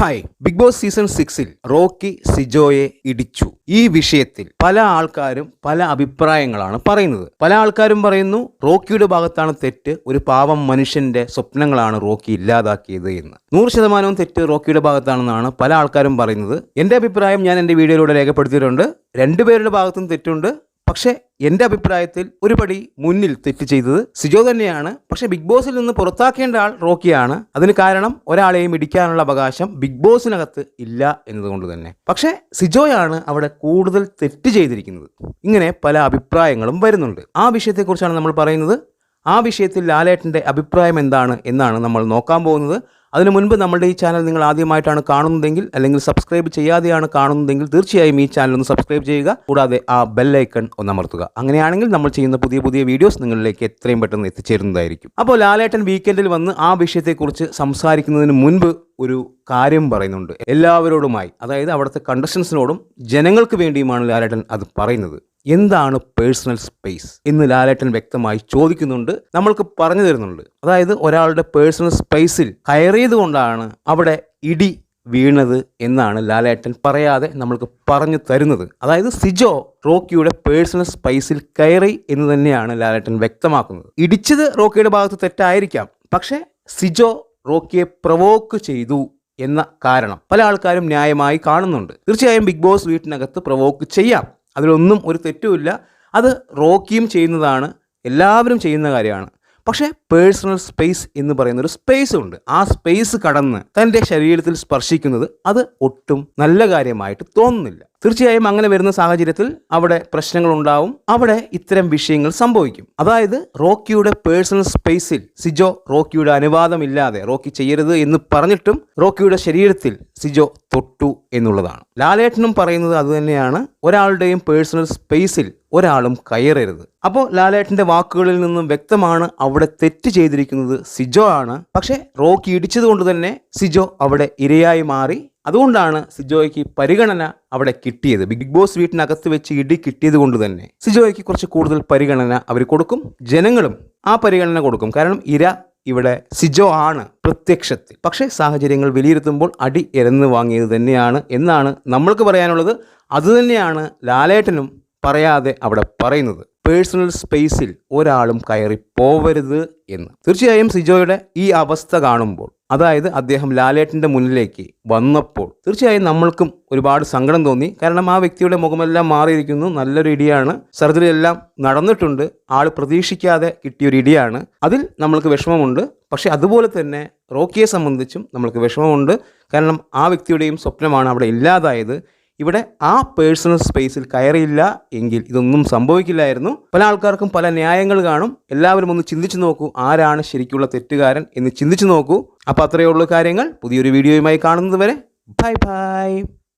Hi. Big Boss season സിക്സിൽ Rocky സിജോയെ ഇടിച്ചു. ഈ വിഷയത്തിൽ പല ആൾക്കാരും പല അഭിപ്രായങ്ങളാണ് പറയുന്നത്. പല ആൾക്കാരും പറയുന്നു റോക്കിയുടെ ഭാഗത്താണ് തെറ്റ് ഒരു പാവം മനുഷ്യന്റെ സ്വപ്നങ്ങളാണ് റോക്കി ഇല്ലാതാക്കിയത് എന്ന്. നൂറ് ശതമാനവും തെറ്റ് റോക്കിയുടെ ഭാഗത്താണെന്നാണ് പല ആൾക്കാരും പറയുന്നത്. എന്റെ അഭിപ്രായം ഞാൻ എന്റെ വീഡിയോയിലൂടെ രേഖപ്പെടുത്തിയിട്ടുണ്ട്. രണ്ടുപേരുടെ ഭാഗത്തും തെറ്റുണ്ട് പക്ഷേ എന്റെ അഭിപ്രായത്തിൽ ഒരുപടി മുന്നിൽ തെറ്റ് ചെയ്തത് സിജോ തന്നെയാണ്. പക്ഷെ ബിഗ് ബോസിൽ നിന്ന് പുറത്താക്കേണ്ട ആൾ റോക്കിയാണ്. അതിന് കാരണം ഒരാളെയും ഇടിക്കാനുള്ള അവകാശം ബിഗ് ബോസിനകത്ത് ഇല്ല എന്നതുകൊണ്ട് തന്നെ. പക്ഷേ സിജോയാണ് അവിടെ കൂടുതൽ തെറ്റ് ചെയ്തിരിക്കുന്നത്. ഇങ്ങനെ പല അഭിപ്രായങ്ങളും വരുന്നുണ്ട്. ആ വിഷയത്തെക്കുറിച്ചാണ് നമ്മൾ പറയുന്നത്. ആ വിഷയത്തിൽ ലാലേട്ടന്റെ അഭിപ്രായം എന്താണ് എന്നാണ് നമ്മൾ നോക്കാൻ പോകുന്നത്. അതിനു മുൻപ് നമ്മുടെ ഈ ചാനൽ നിങ്ങൾ ആദ്യമായിട്ടാണ് കാണുന്നതെങ്കിൽ അല്ലെങ്കിൽ സബ്സ്ക്രൈബ് ചെയ്യാതെയാണ് കാണുന്നതെങ്കിൽ തീർച്ചയായും ഈ ചാനൽ ഒന്ന് സബ്സ്ക്രൈബ് ചെയ്യുക. കൂടാതെ ആ ബെല്ലൈക്കൺ ഒന്ന് അമർത്തുക. അങ്ങനെയാണെങ്കിൽ നമ്മൾ ചെയ്യുന്ന പുതിയ പുതിയ വീഡിയോസ് നിങ്ങളിലേക്ക് എത്രയും പെട്ടെന്ന് എത്തിച്ചേരുന്നതായിരിക്കും. അപ്പോൾ ലാലേട്ടൻ വീക്കെൻഡിൽ വന്ന് ആ വിഷയത്തെക്കുറിച്ച് സംസാരിക്കുന്നതിന് മുൻപ് ഒരു കാര്യം പറയുന്നുണ്ട്. എല്ലാവരോടുമായി അതായത് അവിടുത്തെ കണ്ടസ്റ്റൻസിനോടും ജനങ്ങൾക്ക് വേണ്ടിയുമാണ് ലാലേട്ടൻ അത് പറയുന്നത്. എന്താണ് പേഴ്സണൽ സ്പേസ് എന്ന് ലാലേട്ടൻ വ്യക്തമായി ചോദിക്കുന്നുണ്ട് നമ്മൾക്ക് പറഞ്ഞു തരുന്നുണ്ട്. അതായത് ഒരാളുടെ പേഴ്സണൽ സ്പേസിൽ കയറിയത് കൊണ്ടാണ് അവിടെ ഇടി വീണത് എന്നാണ് ലാലേട്ടൻ പറയാതെ നമ്മൾക്ക് പറഞ്ഞു തരുന്നത്. അതായത് സിജോ റോക്കിയുടെ പേഴ്സണൽ സ്പേസിൽ കയറി എന്ന് തന്നെയാണ് ലാലേട്ടൻ വ്യക്തമാക്കുന്നത്. ഇടിച്ചത് റോക്കിയുടെ ഭാഗത്ത് തെറ്റായിരിക്കാം പക്ഷേ സിജോ റോക്കിയെ പ്രവോക്ക് ചെയ്തു എന്ന കാരണം പല ആൾക്കാരും ന്യായമായി കാണുന്നുണ്ട്. തീർച്ചയായും ബിഗ് ബോസ് വീട്ടിനകത്ത് പ്രവോക്ക് ചെയ്യാം. അതിലൊന്നും ഒരു തെറ്റുമില്ല. അത് റോക്കിയും ചെയ്യുന്നതാണ്. എല്ലാവരും ചെയ്യുന്ന കാര്യമാണ്. പക്ഷേ പേഴ്സണൽ സ്പേസ് എന്ന് പറയുന്ന ഒരു സ്പേസ് ഉണ്ട്. ആ സ്പേസ് കടന്ന് തന്റെ ശരീരത്തിൽ സ്പർശിക്കുന്നത് അത് ഒട്ടും നല്ല കാര്യമായിട്ട് തോന്നുന്നില്ല. തീർച്ചയായും അങ്ങനെ വരുന്ന സാഹചര്യത്തിൽ അവിടെ പ്രശ്നങ്ങൾ ഉണ്ടാവും അവിടെ ഇത്തരം വിഷയങ്ങൾ സംഭവിക്കും. അതായത് റോക്കിയുടെ പേഴ്സണൽ സ്പേസിൽ സിജോ റോക്കിയുടെ അനുവാദമില്ലാതെ റോക്കി ചെയ്യരുത് എന്ന് പറഞ്ഞിട്ടും റോക്കിയുടെ ശരീരത്തിൽ സിജോ തൊട്ടു എന്നുള്ളതാണ്. ലാലേട്ടനും പറയുന്നത് അതുതന്നെയാണ് ഒരാളുടെയും പേഴ്സണൽ സ്പേസിൽ ഒരാളും കയറരുത്. അപ്പോൾ ലാലേട്ടന്റെ വാക്കുകളിൽ നിന്നും വ്യക്തമാണ് അവിടെ തെറ്റ് ചെയ്തിരിക്കുന്നത് സിജോ ആണ്. പക്ഷേ റോക്കി ഇടിച്ചതുകൊണ്ട് തന്നെ സിജോ അവിടെ ഇരയായി മാറി അതുകൊണ്ടാണ് സിജോയ്ക്ക് പരിഗണന അവിടെ കിട്ടിയത്. ബിഗ് ബോസ് വീട്ടിനകത്ത് വെച്ച് ഇടി കിട്ടിയത് കൊണ്ട് തന്നെ. സിജോയ്ക്ക് കുറച്ച് കൂടുതൽ പരിഗണന അവർ കൊടുക്കും. ജനങ്ങളും ആ പരിഗണന കൊടുക്കും. കാരണം ഇര ഇവിടെ സിജോ ആണ് പ്രത്യക്ഷത്തിൽ. പക്ഷേ സാഹചര്യങ്ങൾ വിലയിരുത്തുമ്പോൾ അടി ഇരന്ന് വാങ്ങിയത് തന്നെയാണ് എന്നാണ് നമ്മൾക്ക് പറയാനുള്ളത്. അതുതന്നെയാണ് ലാലേട്ടനും പറയാതെ അവിടെ പറയുന്നത്. പേഴ്സണൽ സ്പേസിൽ ഒരാളും കയറി പോവരുത് എന്ന്. തീർച്ചയായും സിജോയുടെ ഈ അവസ്ഥ കാണുമ്പോൾ അതായത് അദ്ദേഹം ലാലേട്ടന്റെ മുന്നിലേക്ക് വന്നപ്പോൾ തീർച്ചയായും നമ്മൾക്കും ഒരുപാട് സങ്കടം തോന്നി. കാരണം ആ വ്യക്തിയുടെ മുഖമെല്ലാം മാറിയിരിക്കുന്നു. നല്ലൊരു ഇടിയാണ്. സർജറി എല്ലാം നടന്നിട്ടുണ്ട്. ആൾ പ്രതീക്ഷിക്കാതെ കിട്ടിയൊരു ഇടിയാണ്. അതിൽ നമ്മൾക്ക് വിഷമമുണ്ട്. പക്ഷേ അതുപോലെ തന്നെ റോക്കിയെ സംബന്ധിച്ചും നമ്മൾക്ക് വിഷമമുണ്ട്. കാരണം ആ വ്യക്തിയുടെയും സ്വപ്നമാണ് അവിടെ ഇല്ലാതായത്. ഇവിടെ ആ പേഴ്സണൽ സ്പേസിൽ കയറിയില്ല എങ്കിൽ ഇതൊന്നും സംഭവിക്കില്ലായിരുന്നു. പല ആൾക്കാർക്കും പല ന്യായങ്ങൾ കാണും. എല്ലാവരും ഒന്ന് ചിന്തിച്ചു നോക്കൂ ആരാണ് ശരിക്കുള്ള തെറ്റുകാരൻ എന്ന് ചിന്തിച്ചു നോക്കൂ. അപ്പോൾ അത്രയേ ഉള്ളൂ കാര്യങ്ങൾ. പുതിയൊരു വീഡിയോയുമായി കാണുന്നത് വരെ ബൈ ബൈ.